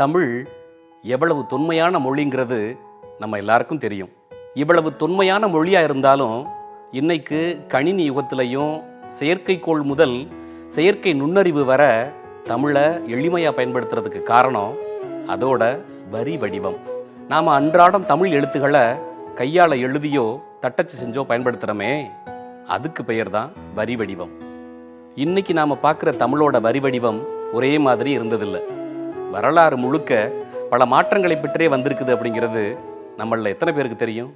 தமிழ் எவ்வளவு தொன்மையான மொழிங்கிறது நம்ம எல்லாருக்கும் தெரியும். இவ்வளவு தொன்மையான மொழியாக இருந்தாலும் இன்னைக்கு கணினி யுகத்திலையும் செயற்கைக்கோள் முதல் செயற்கை நுண்ணறிவு வர தமிழை எளிமையாக பயன்படுத்துறதுக்கு காரணம் அதோட வரி வடிவம். நாம் அன்றாடம் தமிழ் எழுத்துக்களை கையால் எழுதியோ தட்டச்சு செஞ்சோ பயன்படுத்துகிறோமே அதுக்கு பெயர் தான் வரி வடிவம். இன்னைக்கு நாம் பார்க்குற தமிழோட வரி வடிவம் ஒரே மாதிரி இருந்ததில்லை. வரலாறு முழுக்க பல மாற்றங்களை பெற்றே வந்திருக்குது அப்படிங்கிறது நம்மள எத்தனை பேருக்கு தெரியும்?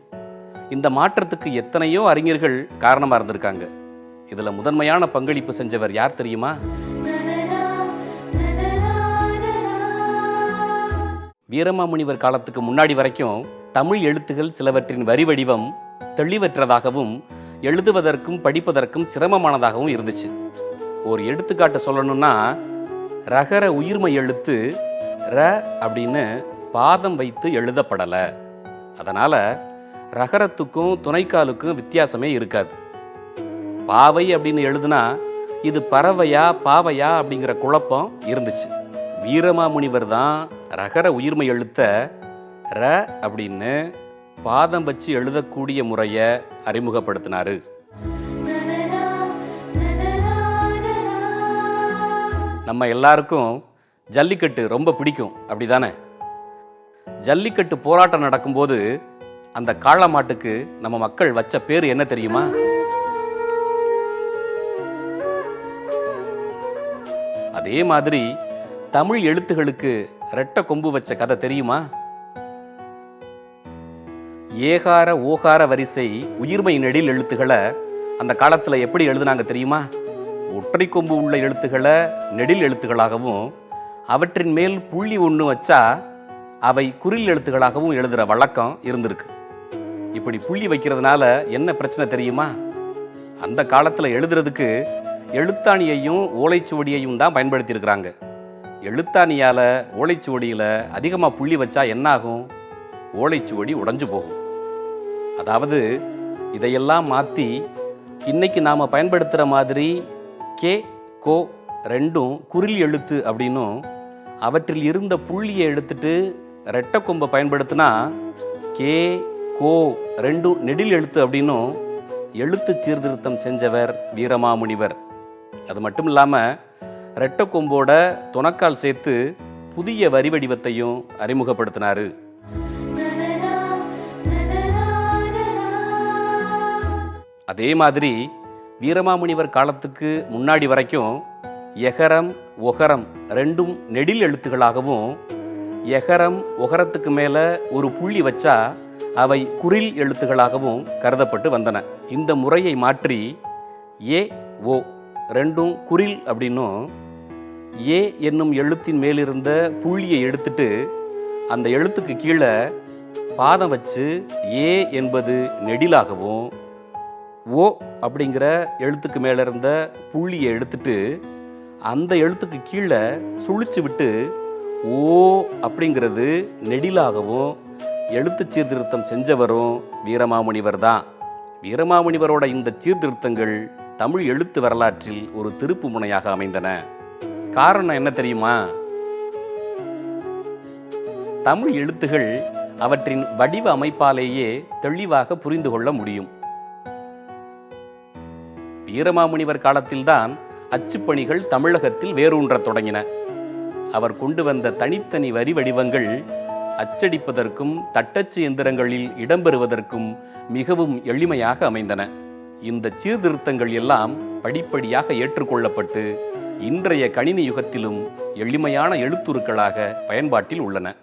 இந்த மாற்றத்துக்கு எத்தனையோ அறிஞர்கள் காரணமாக இருந்திருக்காங்க. இதில் முதன்மையான பங்களிப்பு செஞ்சவர் யார் தெரியுமா? வீரமாமுனிவர் காலத்துக்கு முன்னாடி வரைக்கும் தமிழ் எழுத்துகள் சிலவற்றின் வரி வடிவம் தெளிவற்றதாகவும் எழுதுவதற்கும் படிப்பதற்கும் சிரமமானதாகவும் இருந்துச்சு. ஒரு எடுத்துக்காட்டு சொல்லணும்னா ரகர உயிர்மை எழுத்து ர அப்படின்னு பாதம் வைத்து எழுதப்படலை. அதனால் ரகரத்துக்கும் துணைக்காலுக்கும் வித்தியாசமே இருக்காது. பாவை அப்படின்னு எழுதுனா இது பறவையா பாவையா அப்படிங்கிற குழப்பம் இருந்துச்சு. வீரமாமுனிவர் தான் ரகர உயிர்மை எழுத்த ர அப்படின்னு பாதம் வச்சு எழுதக்கூடிய முறையை அறிமுகப்படுத்தினாரு. நம்ம எல்லாருக்கும் ஜல்லிக்கட்டு ரொம்ப பிடிக்கும். அப்படிதானே? ஜல்லிக்கட்டு போராட்டம் நடக்கும்போது அந்த காளை மாட்டுக்கு நம்ம மக்கள் வச்ச பேர் என்ன தெரியுமா? அதே மாதிரி தமிழ் எழுத்துகளுக்கு ரெட்ட கொம்பு வச்ச கதை தெரியுமா? ஏகார ஓகார வரிசை உயிர்மை நெடில் எழுத்துக்களை அந்த காலத்தில் எப்படி எழுதுனாங்க தெரியுமா? ஒற்றை கொம்பு உள்ள எழுத்துக்களை நெடில் எழுத்துக்களாகவும் அவற்றின் மேல் புள்ளி ஒன்று வச்சா அவை குறில் எழுத்துக்களாகவும் எழுதுகிற வழக்கம் இருந்திருக்கு. இப்படி புள்ளி வைக்கிறதுனால என்ன பிரச்சனை தெரியுமா? அந்த காலத்தில் எழுதுறதுக்கு எழுத்தாணியையும் ஓலைச்சுவடியையும் தான் பயன்படுத்தியிருக்கிறாங்க. எழுத்தாணியால் ஓலைச்சுவடியில் அதிகமாக புள்ளி வச்சா என்னாகும்? ஓலைச்சுவடி உடஞ்சு போகும். அதாவது இதையெல்லாம் மாற்றி இன்னைக்கு நாம் பயன்படுத்துகிற மாதிரி கே கோ ரெண்டும் குறில் எழுத்து அப்படின்னும் அவற்றில் இருந்த புள்ளியை எடுத்துட்டு ரெட்டை கொம்பை பயன்படுத்தினா கே கோ ரெண்டும் நெடில் எழுத்து அப்படின்னும் எழுத்து சீர்திருத்தம் செஞ்சவர் வீரமாமுனிவர். அது மட்டும் இல்லாமல் ரெட்டை கொம்போட துணக்கால் சேர்த்து புதிய வரி வடிவத்தையும் அறிமுகப்படுத்தினாரு. அதே மாதிரி வீரமாமுனிவர் காலத்துக்கு முன்னாடி வரைக்கும் எகரம் ஒகரம் ரெண்டும் நெடில் எழுத்துக்களாகவும் எகரம் ஒகரத்துக்கு மேலே ஒரு புள்ளி வச்சா அவை குறில் எழுத்துக்களாகவும் கருதப்பட்டு வந்தன. இந்த முறையை மாற்றி ஏ ஓ ரெண்டும் குறில் அப்படின்னும் ஏ என்னும் எழுத்தின் மேலிருந்த புள்ளியை எடுத்துட்டு அந்த எழுத்துக்கு கீழே பாதம் வச்சு ஏ என்பது நெடிலாகவும் ஓ அப்படிங்கிற எழுத்துக்கு மேலே இருந்த புள்ளியை எடுத்துட்டு அந்த எழுத்துக்கு கீழே சுழிச்சு விட்டு ஓ அப்படிங்கிறது நெடிலாகவும் எழுத்து சீர்திருத்தம் செஞ்சவரும் வீரமாமுனிவர் தான். வீரமாமுனிவரோட இந்த சீர்திருத்தங்கள் தமிழ் எழுத்து வரலாற்றில் ஒரு திருப்பு முனையாக அமைந்தன. காரணம் என்ன தெரியுமா? தமிழ் எழுத்துகள் அவற்றின் வடிவ அமைப்பாலேயே தெளிவாக புரிந்து கொள்ள முடியும். வீரமாமுனிவர் காலத்தில்தான் அச்சுப்பணிகள் தமிழகத்தில் வேரூன்றத் தொடங்கின. அவர் கொண்டு வந்த தனித்தனி வரி வடிவங்கள் அச்சடிப்பதற்கும் தட்டச்சு எந்திரங்களில் இடம்பெறுவதற்கும் மிகவும் எளிமையாக அமைந்தன. இந்த சீர்திருத்தங்கள் எல்லாம் படிப்படியாக ஏற்றுக்கொள்ளப்பட்டு இன்றைய கணினி யுகத்திலும் எளிமையான எழுத்துருக்களாக பயன்பாட்டில் உள்ளன.